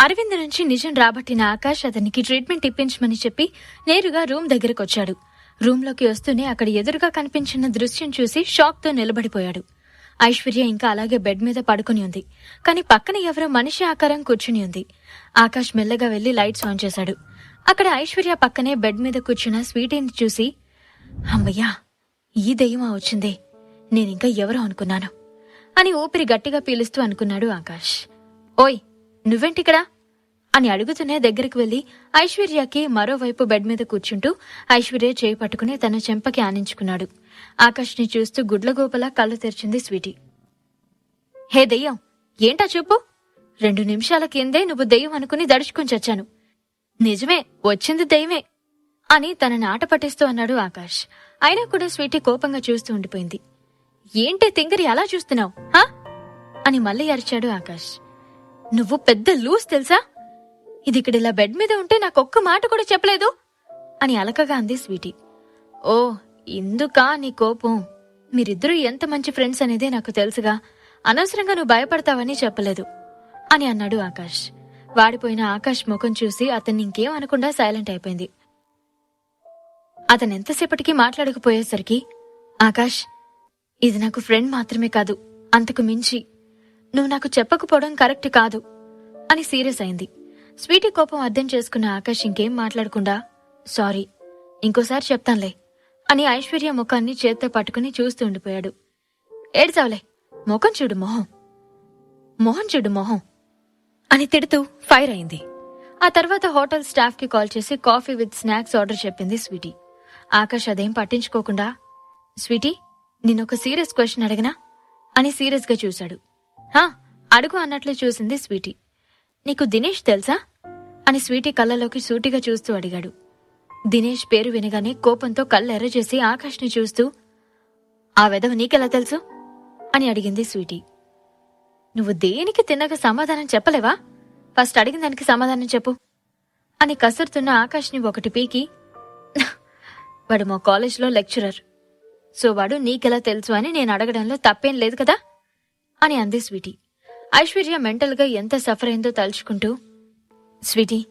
అరవింద్ నుంచి నిజం రాబట్టిన ఆకాష్ అతనికి ట్రీట్మెంట్ ఇప్పించమని చెప్పి నేరుగా రూమ్ దగ్గరకొచ్చాడు. రూమ్లోకి వస్తూనే అక్కడ ఎదురుగా కనిపించిన దృశ్యం చూసి షాక్తో నిలబడిపోయాడు. ఐశ్వర్య ఇంకా అలాగే బెడ్ మీద పడుకుని ఉంది. కానీ పక్కన ఎవరో మనిషి ఆకారం కూర్చుని ఉంది. ఆకాష్ మెల్లగా వెళ్ళి లైట్స్ ఆన్ చేశాడు. అక్కడ ఐశ్వర్య పక్కనే బెడ్ మీద కూర్చున్న స్వీటీని చూసి అమ్మయ్యా ఈ దెయ్యమా వచ్చిందే. నేనింకా ఎవరో అనుకున్నాను అని ఊపిరి గట్టిగా పీలుస్తూ అనుకున్నాడు ఆకాష్. ఓయ్ నువ్వేంటిక్కడా? అని అడుగుతూనే దగ్గరికి వెళ్ళి ఐశ్వర్యకి మరోవైపు బెడ్ మీద కూర్చుంటూ ఐశ్వర్య చేయి పట్టుకుని తన చెంపకి ఆనించుకున్నాడు. ఆకాష్ని చూస్తూ గుడ్లగోపలా కళ్ళు తెరిచింది స్వీటీ. హే దెయ్యం ఏంటా చెప్పు రెండు నిమిషాల కిందే నువ్వు దెయ్యం అనుకుని దడుచుకుని చచ్చాను. నిజమే వచ్చింది దెయ్యమే అని తనని ఆట పట్టిస్తూ అన్నాడు ఆకాష్. అయినా కూడా స్వీటీ కోపంగా చూస్తూ ఉండిపోయింది. ఏంటే తింగరి అలా చూస్తున్నావు హా? అని మళ్ళీ అరిచాడు ఆకాష్. నువ్వు పెద్ద లూస్ తెలుసా? ఇది ఇక్కడ ఇలా బెడ్ మీద ఉంటే నాకు ఒక్క మాట కూడా చెప్పలేదు అని అలకగా అంది స్వీటీ. ఓ ఇందుకా నీ కోపం? మీరిద్దరూ ఎంత మంచి ఫ్రెండ్స్ అనేదే నాకు తెలుసుగా. అనవసరంగా నువ్వు భయపడతావని చెప్పలేదు అని అన్నాడు ఆకాష్. వాడిపోయిన ఆకాష్ ముఖం చూసి అతన్ని ఇంకేం అనకుండా సైలెంట్ అయిపోయింది. అతను ఎంతసేపటికి మాట్లాడకపోయేసరికి ఆకాష్ ఇది నాకు ఫ్రెండ్ మాత్రమే కాదు అంతకు మించి నువ్వు నాకు చెప్పకపోవడం కరెక్ట్ కాదు అని సీరియస్ అయింది. స్వీటీ కోపం అర్థం చేసుకున్న ఆకాష్ ఇంకేం మాట్లాడకుండా సారీ ఇంకోసారి చెప్తానులే అని ఐశ్వర్య ముఖాన్ని చేత్తో పట్టుకుని చూస్తూ ఉండిపోయాడు. ఏడ్చావులే ముఖం చూడు మొహం మొహం చూడు మొహం అని తిడుతూ ఫైర్ అయింది. ఆ తర్వాత హోటల్ స్టాఫ్కి కాల్ చేసి కాఫీ విత్ స్నాక్స్ ఆర్డర్ చెప్పింది స్వీటీ. ఆకాష్ అదేం పట్టించుకోకుండా స్వీటీ నిన్నొక సీరియస్ క్వశ్చన్ అడిగినా? అని సీరియస్గా చూశాడు. హా అడుగు అన్నట్లు చూసింది స్వీటీ. నీకు దినేష్ తెలుసా? అని స్వీటీ కళ్ళలోకి సూటిగా చూస్తూ అడిగాడు. దినేష్ పేరు వినగానే కోపంతో కళ్ళు ఆకాష్ని చూస్తూ ఆ వెధవ నీకెలా తెలుసు? అని అడిగింది స్వీటీ. నువ్వు దేనికి తిన్నక సమాధానం చెప్పలేవా? ఫస్ట్ అడిగిన దానికి సమాధానం చెప్పు. అని కసురుతున్న ఆకాష్ని ఒకటి పీకి వాడు మా కాలేజ్లో లెక్చరర్. సో వాడు నీకెలా తెలుసు అని నేను అడగడంలో తప్పేం లేదు కదా? అని అంది స్వీటీ. ఐశ్వర్య మెంటల్గా ఎంత సఫర్ అయిందో తలుచుకుంటూ స్వీటీ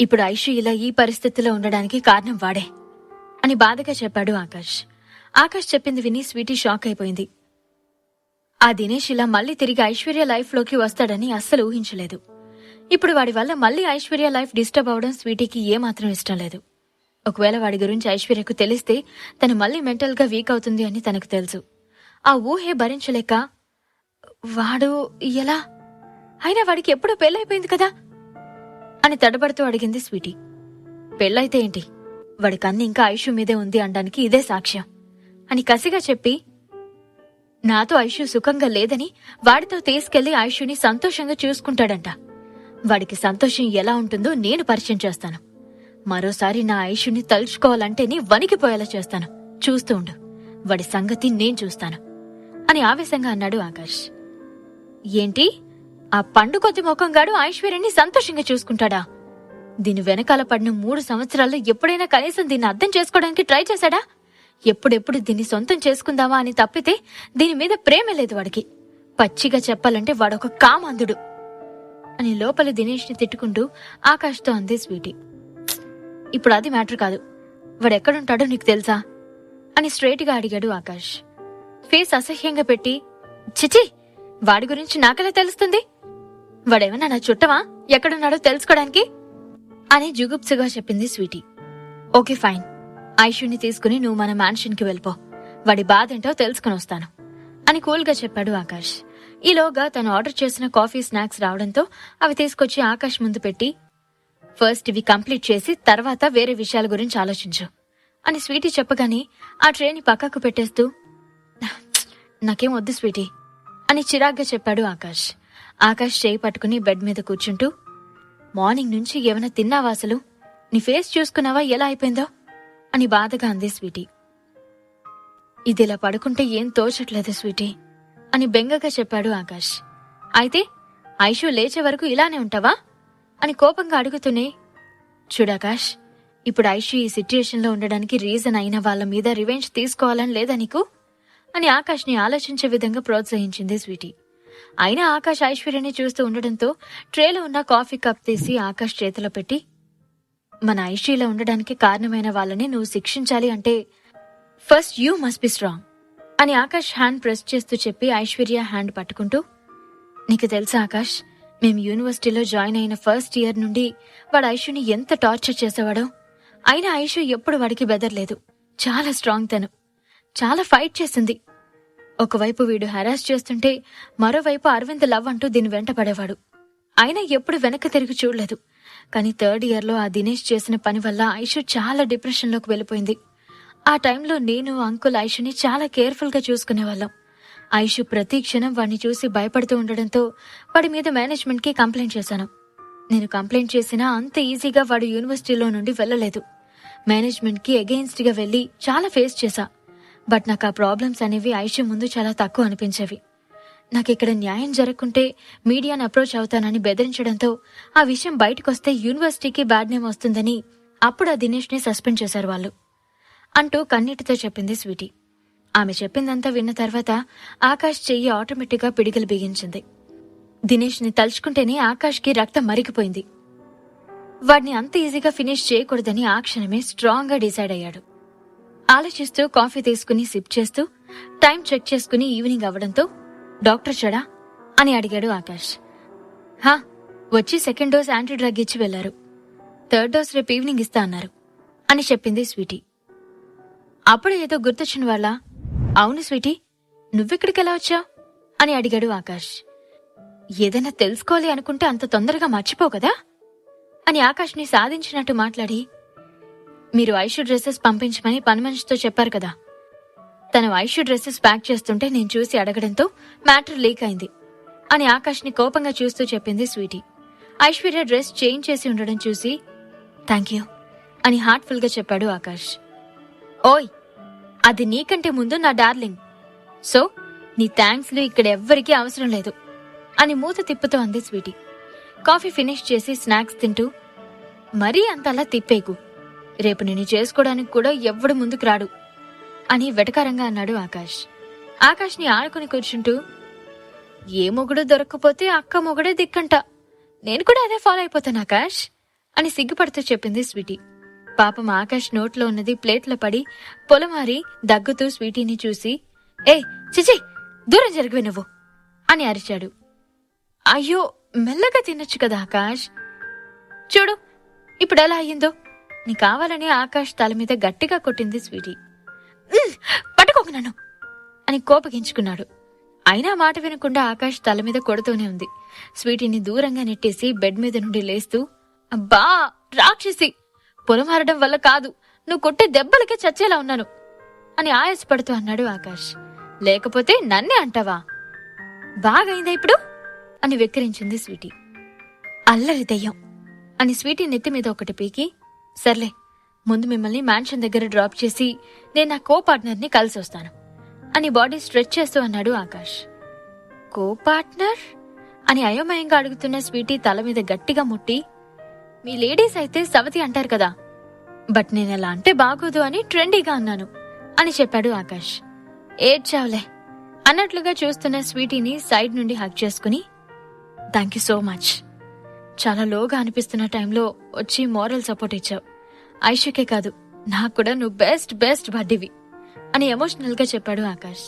ఇప్పుడు ఐషు ఇలా ఈ పరిస్థితిలో ఉండడానికి కారణం వాడే అని బాధగా చెప్పాడు ఆకాష్. ఆకాష్ చెప్పింది విని స్వీటీ షాక్ అయిపోయింది. ఆ దినేష్ ఇలా మళ్ళీ తిరిగి ఐశ్వర్య లైఫ్లోకి వస్తాడని అస్సలు ఊహించలేదు. ఇప్పుడు వాడి వల్ల మళ్ళీ ఐశ్వర్య లైఫ్ డిస్టర్బ్ అవడం స్వీటీకి ఏమాత్రం ఇష్టం లేదు. ఒకవేళ వాడి గురించి ఐశ్వర్యకు తెలిస్తే తను మళ్ళీ మెంటల్గా వీక్ అవుతుంది అని తనకు తెలుసు. ఆ ఊహే భరించలేక వాడు ఎలా? అయినా వాడికి ఎప్పుడో పెళ్ళైపోయింది కదా? అని తడబడుతూ అడిగింది స్వీటీ. పెళ్ళైతే ఏంటి? వాడి కన్ను ఇంకా ఐషు మీదే ఉంది అనడానికి ఇదే సాక్ష్యం. అని కసిగా చెప్పి నాతో ఐషు సుఖంగా లేదని వాడితో తీసుకెళ్ళి ఐషుని సంతోషంగా చూసుకుంటాడంట. వాడికి సంతోషం ఎలా ఉంటుందో నేను పరిచయం చేస్తాను. మరోసారి నా ఐషుని తలుచుకోవాలంటే నీ వణికిపోయేలా చేస్తాను. చూస్తూ ఉండు. వాడి సంగతి నేను చూస్తాను. అని ఆవేశంగా అన్నాడు ఆకాష్. ఏంటి? ఆ పండు కొద్ది ముఖంగాడు ఐశ్వర్యని సంతోషంగా చూసుకుంటాడా? దీని వెనకాల పడిన మూడు సంవత్సరాల్లో ఎప్పుడైనా కనీసం దీన్ని అర్థం చేసుకోవడానికి ట్రై చేశాడా? ఎప్పుడెప్పుడు దీన్ని సొంతం చేసుకుందామా అని తప్పితే దీని మీద ప్రేమ లేదు వాడికి. పచ్చిగా చెప్పాలంటే వాడొక కామాంధుడు. అని లోపల దినేష్ని తిట్టుకుంటూ ఆకాష్తో అంది స్వీటీ. ఇప్పుడు అది మ్యాటర్ కాదు. వాడెక్కడుంటాడో నీకు తెలుసా? అని స్ట్రైట్గా అడిగాడు ఆకాష్. ఫేస్ అసహ్యంగా పెట్టి చిచి వాడి గురించి నాకెలా తెలుస్తుంది? వాడేమన్నా నా చుట్టవా ఎక్కడున్నాడో తెలుసుకోవడానికి అని జుగుప్సగా చెప్పింది స్వీటీ. Okay fine. ఐషుని తీసుకుని నువ్వు మన మ్యాన్షన్కి వెళ్ళిపో. వాడి బాధ ఏంటో తెలుసుకుని వస్తాను. అని కూల్గా చెప్పాడు ఆకాష్. ఈలోగా తను ఆర్డర్ చేసిన కాఫీ స్నాక్స్ రావడంతో అవి తీసుకొచ్చి ఆకాష్ ముందు పెట్టి ఫస్ట్ ఇవి కంప్లీట్ చేసి తర్వాత వేరే విషయాల గురించి ఆలోచించు. అని స్వీటీ చెప్పగానే ఆ ట్రేని పక్కకు పెట్టేస్తూ నాకేం వద్దు స్వీటీ. అని చిరాగ్గా చెప్పాడు ఆకాష్. ఆకాష్ చేయి పట్టుకుని బెడ్ మీద కూర్చుంటూ మార్నింగ్ నుంచి ఏమైనా తిన్నావా అసలు? నీ ఫేస్ చూసుకున్నావా? ఎలా అయిపోయిందో? అని బాధగా అంది స్వీటీ. ఇది ఇలా పడుకుంటే ఏం తోచట్లేదు స్వీటీ అని బెంగగా చెప్పాడు ఆకాష్. అయితే ఐషు లేచే వరకు ఇలానే ఉంటావా? అని కోపంగా అడుగుతూనే చూడాకాష్ ఇప్పుడు ఐషు ఈ సిచ్యుయేషన్లో ఉండడానికి రీజన్ అయిన వాళ్ళ మీద రివెంజ్ తీసుకోవాలని లేదా నీకు? అని ఆకాష్ని ఆలోచించే విధంగా ప్రోత్సహించింది స్వీటీ. అయినా ఆకాష్ ఐశ్వర్యని చూస్తూ ఉండడంతో ట్రేలో ఉన్న కాఫీ కప్ తీసి ఆకాష్ చేతిలో పెట్టి మన ఐశ్వర్యలో ఉండడానికి కారణమైన వాళ్ళని నువ్వు శిక్షించాలి అంటే first you must be strong అని ఆకాష్ హ్యాండ్ ప్రెస్ చేస్తూ చెప్పి ఐశ్వర్య హ్యాండ్ పట్టుకుంటూ నీకు తెలుసా ఆకాష్ మేము యూనివర్సిటీలో జాయిన్ అయిన ఫస్ట్ ఇయర్ నుండి వాడు ఐషుని ఎంత టార్చర్ చేసేవాడో. అయినా ఐషు ఎప్పుడు వాడికి బెదర్లేదు. చాలా స్ట్రాంగ్ తను చాలా ఫైట్ చేసింది. ఒకవైపు వీడు హెరాస్ చేస్తుంటే మరోవైపు అరవింద్ లవ్ అంటూ దీని వెంట పడేవాడు. అయినా ఎప్పుడు వెనక్కి తిరిగి చూడలేదు. కానీ థర్డ్ ఇయర్లో ఆ దినేష్ చేసిన పని వల్ల ఐషు చాలా డిప్రెషన్లోకి వెళ్ళిపోయింది. ఆ టైంలో నేను అంకుల్ ఐషుని చాలా కేర్ఫుల్గా చూసుకునేవాళ్ళం. ఐషు ప్రతి క్షణం వాడిని చూసి భయపడుతూ ఉండడంతో వాడి మీద మేనేజ్మెంట్కి కంప్లైంట్ చేశాను. నేను కంప్లైంట్ చేసినా అంత ఈజీగా వాడు యూనివర్సిటీలో నుండి వెళ్ళలేదు. మేనేజ్మెంట్కి అగెయిన్స్ట్గా వెళ్ళి చాలా ఫేస్ చేశా. బట్ నాకు ఆ ప్రాబ్లమ్స్ అనేవి ఐషు ముందు చాలా తక్కువ అనిపించేవి. నాకు ఇక్కడ న్యాయం జరగకుంటే మీడియాని అప్రోచ్ అవుతానని బెదిరించడంతో ఆ విషయం బయటకొస్తే యూనివర్సిటీకి బ్యాడ్ నేమ్ వస్తుందని అప్పుడు ఆ దినేష్ని సస్పెండ్ చేశారు వాళ్ళు. అంటూ కన్నీటితో చెప్పింది స్వీటీ. ఆమె చెప్పిందంతా విన్న తర్వాత ఆకాష్ చెయ్యి ఆటోమేటిక్గా పిడిగలు బిగించింది. దినేష్ని తలుచుకుంటేనే ఆకాష్కి రక్తం మరిగిపోయింది. వాడిని అంత ఈజీగా ఫినిష్ చేయకూడదని ఆ క్షణమే స్ట్రాంగ్గా డిసైడ్ అయ్యాడు. ఆలోచిస్తూ కాఫీ తీసుకుని సిప్ చేస్తూ టైం చెక్ చేసుకుని ఈవినింగ్ అవ్వడంతో డాక్టర్ చెడా? అని అడిగాడు ఆకాష్. హా వచ్చి సెకండ్ డోస్ యాంటీ డ్రగ్ ఇచ్చి వెళ్ళారు థర్డ్ డోస్ రేపు ఈవినింగ్ ఇస్తా అన్నారు అని చెప్పింది స్వీటీ. అప్పుడు ఏదో గుర్తొచ్చిన వాళ్ళ. అవును స్వీటీ నువ్వెక్కడికి ఎలా వచ్చావు? అని అడిగాడు ఆకాష్. ఏదైనా తెలుసుకోవాలి అనుకుంటే అంత తొందరగా మర్చిపోవు కదా? అని ఆకాష్ని సాధించినట్టు మాట్లాడి మీరు ఐషు డ్రెస్సెస్ పంపించమని పని మనిషితో చెప్పారు కదా. తను ఐషు డ్రెస్సెస్ ప్యాక్ చేస్తుంటే నేను చూసి అడగడంతో మ్యాటర్ లీక్ అయింది. అని ఆకాష్ని కోపంగా చూస్తూ చెప్పింది స్వీటీ. ఐశ్వర్య డ్రెస్ చేంజ్ చేసి ఉండడం చూసి థ్యాంక్ యూ అని హార్ట్ఫుల్గా చెప్పాడు ఆకాష్. ఓయ్ అది నీకంటే ముందు నా డార్లింగ్. సో నీ థ్యాంక్స్లు ఇక్కడ ఎవ్వరికీ అవసరం లేదు అని మూత తిప్పుతూ అంది స్వీటీ. కాఫీ ఫినిష్ చేసి స్నాక్స్ తింటూ మరీ అంతలా తిప్పేకు. రేపు నిన్ను చేసుకోవడానికి కూడా ఎవ్వడు ముందుకు రాడు అని వెటకారంగా అన్నాడు ఆకాష్. ఆకాష్ని ఆడుకుని కూర్చుంటూ ఏ మొగుడు దొరక్కపోతే అక్క మొగుడే దిక్కంట. నేను కూడా అదే ఫాలో అయిపోతాను ఆకాష్ అని సిగ్గుపడుతూ చెప్పింది స్వీటీ. పాపం ఆకాష్ నోట్లో ఉన్నది ప్లేట్లో పడి పొలమారి దగ్గుతూ స్వీటీని చూసి ఏ చిచి దూరం జరిగివి నువ్వు అని అరిచాడు. అయ్యో మెల్లగా తినొచ్చు కదా ఆకాష్. చూడు ఇప్పుడు ఎలా అయ్యిందో. నీ కావాలని ఆకాష్ తల మీద గట్టిగా కొట్టింది స్వీటీ. "ఉమ్, పట్టుకోక నన్ను అని కోపగించుకున్నాడు. అయినా మాట వినకుండా ఆకాష్ తల మీద కొడుతూనే ఉంది. స్వీటీని దూరంగా నెట్టేసి బెడ్ మీద నుండి లేస్తూ అబ్బా రాక్షసి! పొలమారడం వల్ల కాదు నువ్వు కొట్టే దెబ్బలకే చచ్చేలా ఉన్నాను అని ఆయాసపడుతూ అన్నాడు ఆకాష్. లేకపోతే నన్నే అంటావా? బాగైందా ఇప్పుడు? అని వెక్కిరించింది స్వీటీ. అల్లరి దెయ్యం అని స్వీటీ నెత్తి మీద ఒకటి పీకి సర్లే ముందు మిమ్మల్ని మ్యాన్షన్ దగ్గర డ్రాప్ చేసి నేను నా కో పార్ట్నర్ని కలిసి వస్తాను అని బాడీ స్ట్రెచ్ చేస్తూ అన్నాడు ఆకాష్. కో పార్ట్నర్ అని అయోమయంగా అడుగుతున్న స్వీటీ తల మీద గట్టిగా ముట్టి మీ లేడీస్ అయితే సవతి అంటారు కదా బట్ నేను అలా అంటే బాగోదు అని ట్రెండీగా అన్నాను అని చెప్పాడు ఆకాష్. ఏడ్చావులే అన్నట్లుగా చూస్తున్న స్వీటీని సైడ్ నుండి హక్ చేసుకుని థ్యాంక్ యూ సో మచ్. చాలా లోగా అనిపిస్తున్న టైంలో వచ్చి మోరల్ సపోర్ట్ ఇచ్చావు. ఐషుకే కాదు నాకు కూడా నువ్వు బెస్ట్ బెస్ట్ బడ్డివి అని ఎమోషనల్గా చెప్పాడు ఆకాష్.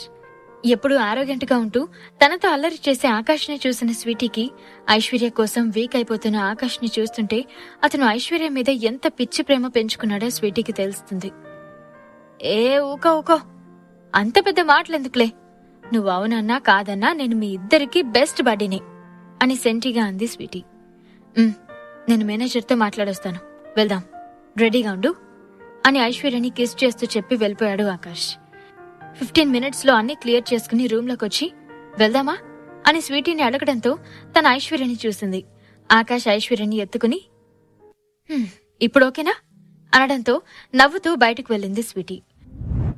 ఎప్పుడు ఆరోగ్యంట్గా ఉంటూ తనతో అల్లరి చేసే ఆకాష్ని చూసిన స్వీటీకి ఐశ్వర్య కోసం వీక్ అయిపోతున్న ఆకాష్ని చూస్తుంటే అతను ఐశ్వర్య మీద ఎంత పిచ్చి ప్రేమ పెంచుకున్నాడో స్వీటీకి తెలుస్తుంది. ఏ ఊకో ఊకో అంత పెద్ద మాటలెందుకులే? నువ్వు అవునన్నా కాదన్నా నేను మీ ఇద్దరికీ బెస్ట్ బడ్డీని అని సెంటిగా అంది స్వీటీ. "ఉమ్, నేను మేనేజర్తో మాట్లాడొస్తాను. వెళ్దాం. రెడీగా ఉండు. అని ఐశ్వర్యని కిస్ చేస్తూ చెప్పి వెళ్ళిపోయాడు ఆకాష్. ఫిఫ్టీన్ మినిట్స్లో అన్ని క్లియర్ చేసుకుని రూమ్లోకి వచ్చి వెళ్దామా? అని స్వీటీని అడగడంతో తన ఐశ్వర్యని చూసింది. ఆకాష్ ఐశ్వర్యని ఎత్తుకుని "హ్మ్, ఇప్పుడు ఓకేనా? అనడంతో నవ్వుతూ బయటకు వెళ్ళింది స్వీటీ.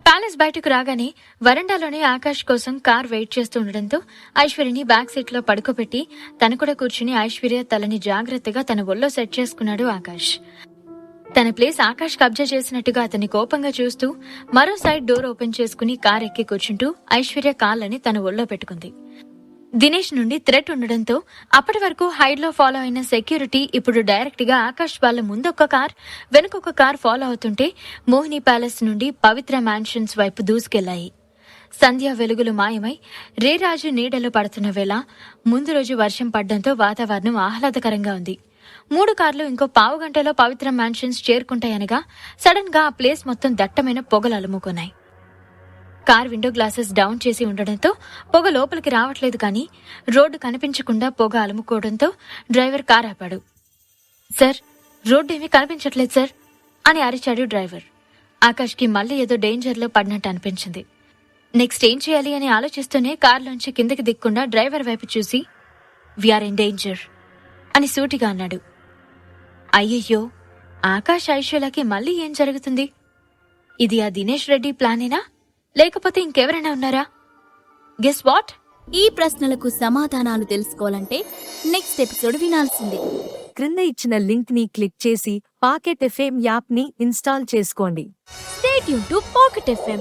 ప్యాలెస్ బయటకు రాగానే వరండాలోనే ఆకాష్ కోసం కార్ వెయిట్ చేస్తూ ఉండడంతో ఐశ్వర్యని బ్యాక్ సీట్లో పడుకోబెట్టి తను కూడా కూర్చుని ఐశ్వర్య తలని జాగ్రత్తగా తన ఒళ్ళో సెట్ చేసుకున్నాడు ఆకాష్. తన ప్లేస్ ఆకాష్ కబ్జా చేసినట్టుగా అతన్ని కోపంగా చూస్తూ మరో సైడ్ డోర్ ఓపెన్ చేసుకుని కార్ ఎక్కి కూర్చుంటూ ఐశ్వర్య కాళ్ళని తన ఒళ్ళో పెట్టుకుంది. దినేష్ నుండి థ్రెట్ ఉండడంతో అప్పటి వరకు హైడ్లో ఫాలో అయిన సెక్యూరిటీ ఇప్పుడు డైరెక్ట్గా ఆకాష్ వాళ్ళ ముందు ఒక కార్ వెనుక ఒక కార్ ఫాలో అవుతుంటే మోహిని ప్యాలెస్ నుండి పవిత్ర మ్యాన్షన్స్ వైపు దూసుకెళ్ళాయి. సంధ్య వెలుగులు మాయమై రేరాజు నీడలో పడుతున్న వేళ ముందు రోజు వర్షం పడ్డంతో వాతావరణం ఆహ్లాదకరంగా ఉంది. మూడు కార్లు ఇంకో పావు గంటలో పవిత్ర మ్యాన్షన్స్ చేరుకుంటాయనగా సడన్గా ఆ ప్లేస్ మొత్తం దట్టమైన పొగలు అలుముకున్నాయి. కార్ విండో గ్లాసెస్ డౌన్ చేసి ఉండడంతో పొగ లోపలికి రావట్లేదు కానీ రోడ్డు కనిపించకుండా పొగ అలుముకోవడంతో డ్రైవర్ కార్ ఆపాడు. సార్ రోడ్డు ఏమీ కనిపించట్లేదు సార్ అని అరిచాడు డ్రైవర్. ఆకాష్కి మళ్ళీ ఏదో డేంజర్లో పడినట్టు అనిపించింది. నెక్స్ట్ ఏం చేయాలి? అని ఆలోచిస్తూనే కార్లోంచి కిందకి దిక్కుండా డ్రైవర్ వైపు చూసి వీఆర్ ఇన్ డేంజర్ అని సూటిగా అన్నాడు. అయ్యయ్యో ఆకాష్ ఐశ్వర్యలకి మళ్ళీ ఏం జరుగుతుంది? ఇది ఆ దినేష్ రెడ్డి ప్లానేనా? లేకపోతే ఇంకెవరైనా ఉన్నారా? గెస్ వాట్ ఈ ప్రశ్నలకు సమాధానాలు తెలుసుకోవాలంటే నెక్స్ట్ ఎపిసోడ్ వినాల్సిందే. క్రింద ఇచ్చిన లింక్ని క్లిక్ చేసి పాకెట్ ఎఫ్ఎం యాప్ని ఇన్స్టాల్ చేసుకోండి. Stay tuned to Pocket FM